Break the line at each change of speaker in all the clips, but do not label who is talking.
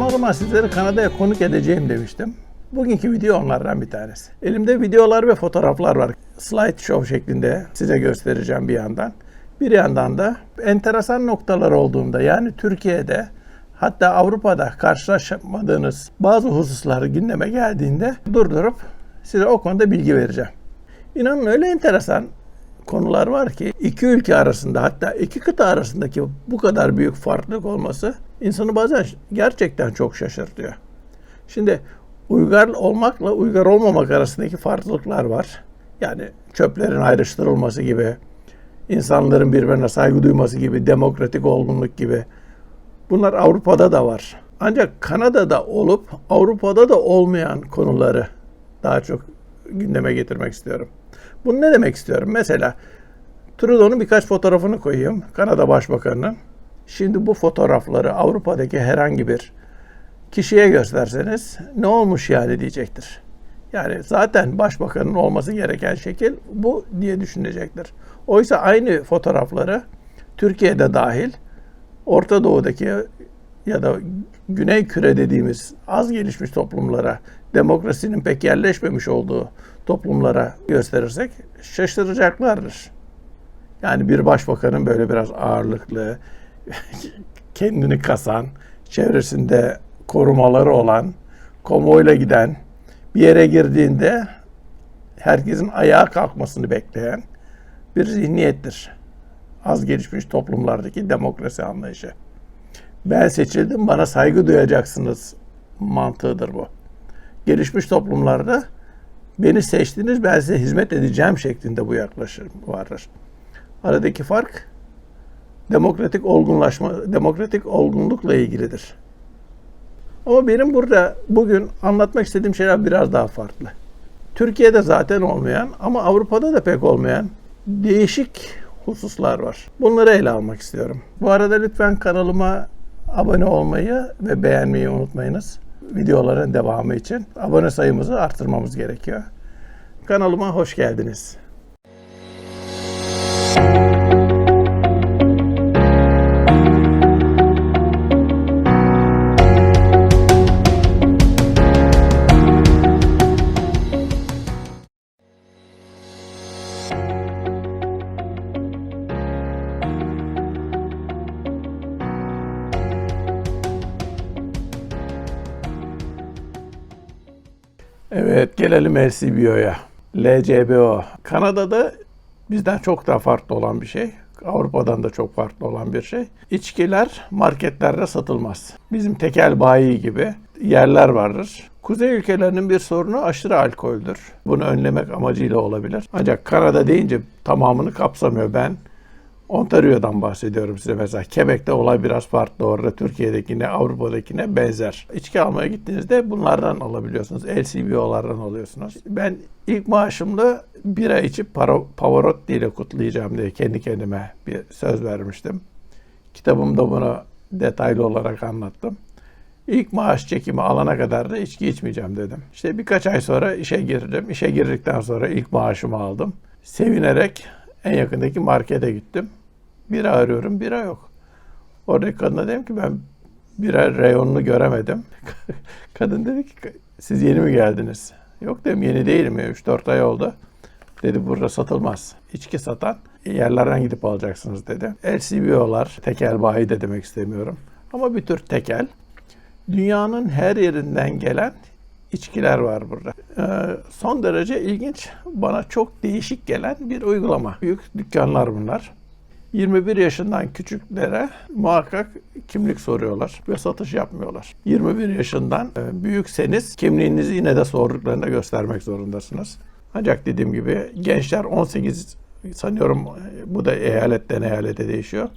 Zaman zaman sizleri Kanada'ya konuk edeceğim demiştim. Bugünkü video onlardan bir tanesi. Elimde videolar ve fotoğraflar var. Slide show şeklinde size göstereceğim bir yandan. Bir yandan da enteresan noktalar olduğunda yani Türkiye'de hatta Avrupa'da karşılaşmadığınız bazı hususlar gündeme geldiğinde durdurup size o konuda bilgi vereceğim. İnanın öyle enteresan konular var ki iki ülke arasında hatta iki kıta arasındaki bu kadar büyük farklılık olması insanı bazen gerçekten çok şaşırtıyor. Şimdi uygar olmakla uygar olmamak arasındaki farklılıklar var. Yani çöplerin ayrıştırılması gibi, insanların birbirine saygı duyması gibi, demokratik olgunluk gibi. Bunlar Avrupa'da da var. Ancak Kanada'da olup Avrupa'da da olmayan konuları daha çok gündeme getirmek istiyorum. Bunu ne demek istiyorum? Mesela Trudeau'nun birkaç fotoğrafını koyayım. Kanada Başbakanı'nın. Şimdi bu fotoğrafları Avrupa'daki herhangi bir kişiye gösterseniz ne olmuş yani diyecektir. Yani zaten başbakanın olması gereken şekil bu diye düşünecektir. Oysa aynı fotoğrafları Türkiye'de dahil Orta Doğu'daki ya da Güney Küre dediğimiz az gelişmiş toplumlara, demokrasinin pek yerleşmemiş olduğu toplumlara gösterirsek şaşıracaklardır. Yani bir başbakanın böyle biraz ağırlıklı, kendini kasan, çevresinde korumaları olan, konvoyla giden, bir yere girdiğinde herkesin ayağa kalkmasını bekleyen bir zihniyettir. Az gelişmiş toplumlardaki demokrasi anlayışı. Ben seçildim, bana saygı duyacaksınız mantığıdır bu. Gelişmiş toplumlarda beni seçtiniz, ben size hizmet edeceğim şeklinde bu yaklaşım vardır. Aradaki fark demokratik olgunlaşma, demokratik olgunlukla ilgilidir. Ama benim burada bugün anlatmak istediğim şeyler biraz daha farklı. Türkiye'de zaten olmayan ama Avrupa'da da pek olmayan değişik hususlar var. Bunları ele almak istiyorum. Bu arada lütfen kanalıma abone olmayı ve beğenmeyi unutmayınız. Videoların devamı için abone sayımızı arttırmamız gerekiyor. Kanalıma hoş geldiniz. Evet gelelim LCBO'ya. LCBO. Kanada'da bizden çok daha farklı olan bir şey. Avrupa'dan da çok farklı olan bir şey. İçkiler marketlerde satılmaz. Bizim tekel bayi gibi yerler vardır. Kuzey ülkelerinin bir sorunu aşırı alkoldür. Bunu önlemek amacıyla olabilir. Ancak Kanada deyince tamamını kapsamıyor. Ben Ontario'dan bahsediyorum size mesela. Quebec'te olay biraz farklı. Orada Türkiye'dekine, Avrupa'dakine benzer. İçki almaya gittiğinizde bunlardan alabiliyorsunuz. LCBO'lardan alıyorsunuz. Ben ilk maaşımda bira içip Pavarotti ile kutlayacağım diye kendi kendime bir söz vermiştim. Kitabımda bunu detaylı olarak anlattım. İlk maaş çekimi alana kadar da içki içmeyeceğim dedim. İşte birkaç ay sonra işe girdim. İşe girdikten sonra ilk maaşımı aldım. Sevinerek en yakındaki markete gittim. Bira arıyorum, bira yok. Oradaki kadına dedim ki ben bira reyonunu göremedim. Kadın dedi ki siz yeni mi geldiniz? Yok dedim yeni değilim ya 3-4 ay oldu. Dedi burada satılmaz. İçki satan yerlerden gidip alacaksınız dedi. LCBO'lar, tekel bayi de demek istemiyorum. Ama bir tür tekel. Dünyanın her yerinden gelen içkiler var burada. Ee, son derece ilginç, bana çok değişik gelen bir uygulama. Büyük dükkanlar bunlar. 21 yaşından küçüklere muhakkak kimlik soruyorlar ve satış yapmıyorlar. 21 yaşından e, büyükseniz kimliğinizi yine de sorduklarında göstermek zorundasınız. Ancak dediğim gibi gençler 18 sanıyorum e, bu da eyaletten eyalete değişiyor.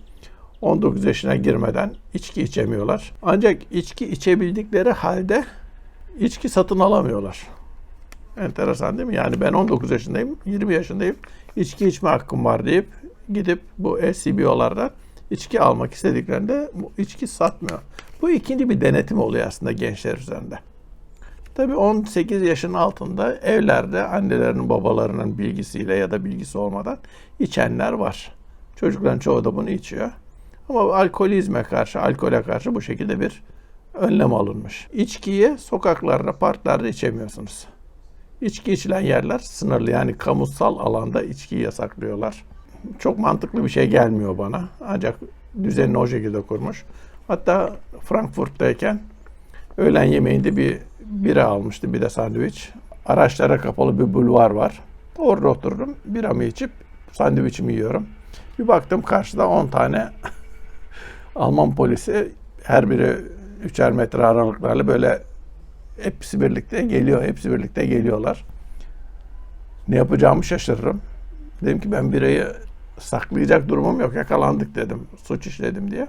19 yaşına girmeden içki içemiyorlar. Ancak içki içebildikleri halde içki satın alamıyorlar. Enteresan değil mi? Yani ben 19 yaşındayım, 20 yaşındayım. İçki içme hakkım var deyip gidip bu LCBO'lardan içki almak istediklerinde bu içki satmıyor. Bu ikinci bir denetim oluyor aslında gençler üzerinde. Tabii 18 yaşın altında evlerde annelerinin babalarının bilgisiyle ya da bilgisi olmadan içenler var. Çocukların çoğu da bunu içiyor. Ama alkolizme karşı, alkole karşı bu şekilde bir önlem alınmış. İçkiyi sokaklarda, parklarda içemiyorsunuz. İçki içilen yerler sınırlı yani kamusal alanda içkiyi yasaklıyorlar. Çok mantıklı bir şey gelmiyor bana. Ancak düzenini o şekilde kurmuş. Hatta Frankfurt'tayken öğlen yemeğinde bir bira almıştım bir de sandviç. Araçlara kapalı bir bulvar var. Orada oturdum. Biramı içip sandviçimi yiyorum. Bir baktım karşıda 10 tane Alman polisi her biri üçer metre aralıklarla böyle hepsi birlikte geliyor. Hepsi birlikte geliyorlar. Ne yapacağımı şaşırırım. Dedim ki ben birayı saklayacak durumum yok. Yakalandık dedim. Suç işledim diye.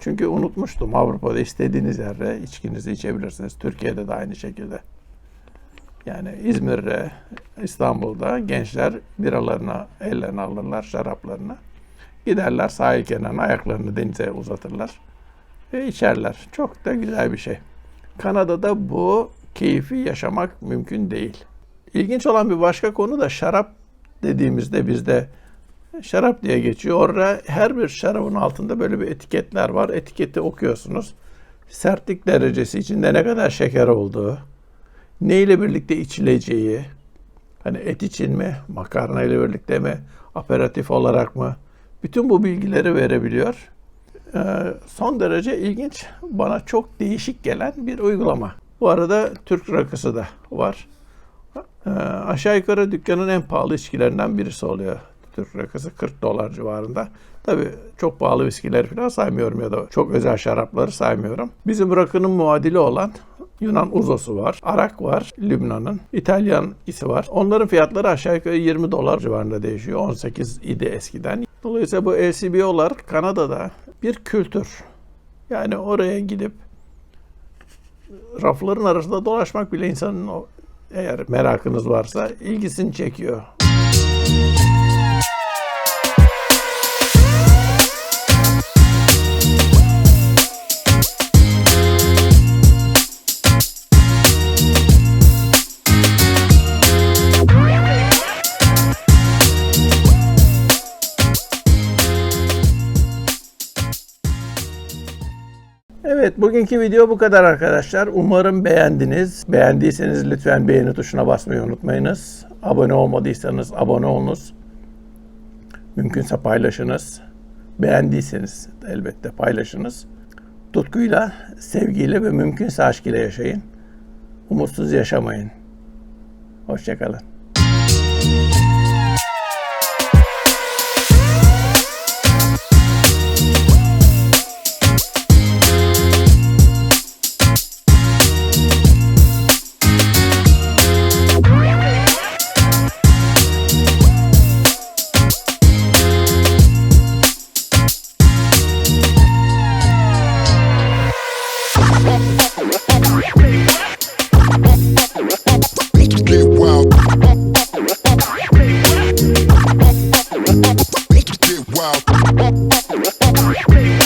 Çünkü unutmuştum. Avrupa'da istediğiniz yerde içkinizi içebilirsiniz. Türkiye'de de aynı şekilde. Yani İzmir'de, İstanbul'da gençler biralarını ellerine alırlar, şaraplarını. Giderler sahil kenarına ayaklarını denize uzatırlar ve içerler. Çok da güzel bir şey. Kanada'da bu keyfi yaşamak mümkün değil. İlginç olan bir başka konu da şarap dediğimizde bizde şarap diye geçiyor. Orada her bir şarabın altında böyle bir etiketler var. Etiketi okuyorsunuz. Sertlik derecesi içinde ne kadar şeker olduğu, ne ile birlikte içileceği, hani et için mi, makarna ile birlikte mi, aperatif olarak mı, bütün bu bilgileri verebiliyor. Ee, son derece ilginç, bana çok değişik gelen bir uygulama. Bu arada Türk rakısı da var. Ee, aşağı yukarı dükkanın en pahalı içkilerinden birisi oluyor. Türk rakısı 40 dolar civarında. Tabii çok pahalı viskileri falan saymıyorum ya da çok özel şarapları saymıyorum. Bizim rakının muadili olan Yunan uzosu var, Arak var, Lübnan'ın, İtalyan isi var. Onların fiyatları aşağı yukarı 20 dolar civarında değişiyor. 18 idi eskiden. Dolayısıyla bu LCBO'lar Kanada'da bir kültür. Yani oraya gidip rafların arasında dolaşmak bile insanın eğer merakınız varsa ilgisini çekiyor. Evet bugünkü video bu kadar arkadaşlar. Umarım beğendiniz. Beğendiyseniz lütfen beğeni tuşuna basmayı unutmayınız. Abone olmadıysanız abone olunuz. Mümkünse paylaşınız. Beğendiyseniz elbette paylaşınız. Tutkuyla, sevgiyle ve mümkünse aşk ile yaşayın. Umutsuz yaşamayın. Hoşçakalın.
Respect.